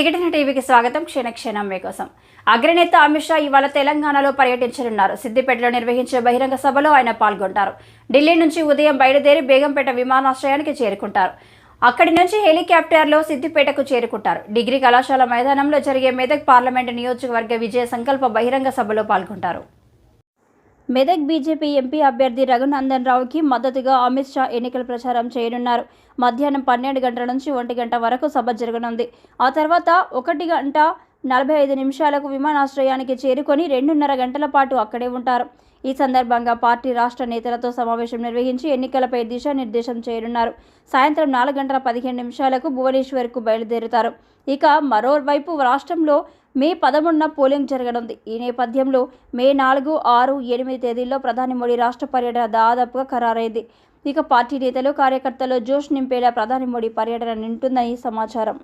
ప్రతిఘటన టీవీకి స్వాగతం. క్షణక్షణం మీకోసం. అగ్రనేత అమిత్ షా ఇవాళ తెలంగాణలో పర్యటించనున్నారు. సిద్దిపేటలో నిర్వహించే బహిరంగ సభలో ఆయన పాల్గొంటారు. ఢిల్లీ నుంచి ఉదయం బయలుదేరి బేగంపేట విమానాశ్రయానికి చేరుకుంటారు. అక్కడి నుంచి హెలికాప్టర్లో సిద్దిపేటకు చేరుకుంటారు. డిగ్రీ కళాశాల మైదానంలో జరిగే మెదక్ పార్లమెంటు నియోజకవర్గ విజయ సంకల్ప బహిరంగ సభలో పాల్గొంటారు. మెదక్ బీజేపీ ఎంపీ అభ్యర్థి రఘునందన్ రావుకి మద్దతుగా అమిత్ షా ఎన్నికల ప్రచారం చేయనున్నారు. మధ్యాహ్నం పన్నెండు గంటల నుంచి ఒంటి గంట వరకు సభ జరగనుంది. ఆ తర్వాత ఒకటి గంట నలభై ఐదు నిమిషాలకు విమానాశ్రయానికి చేరుకొని రెండున్నర గంటల పాటు అక్కడే ఉంటారు. ఈ సందర్భంగా పార్టీ రాష్ట్ర నేతలతో సమావేశం నిర్వహించి ఎన్నికలపై దిశానిర్దేశం చేయనున్నారు. సాయంత్రం నాలుగు గంటల పదిహేను నిమిషాలకు భువనేశ్వర్కు బయలుదేరుతారు. ఇక మరోవైపు రాష్ట్రంలో మే పదమూడున పోలింగ్ జరగనుంది. ఈ నేపథ్యంలో మే నాలుగు ఆరు ఎనిమిది తేదీల్లో ప్రధాని మోడీ రాష్ట్ర పర్యటన దాదాపుగా ఖరారైంది. ఇక పార్టీ నేతలు కార్యకర్తలు జోష్ నింపేలా ప్రధాని మోడీ పర్యటన నింటుందని సమాచారం.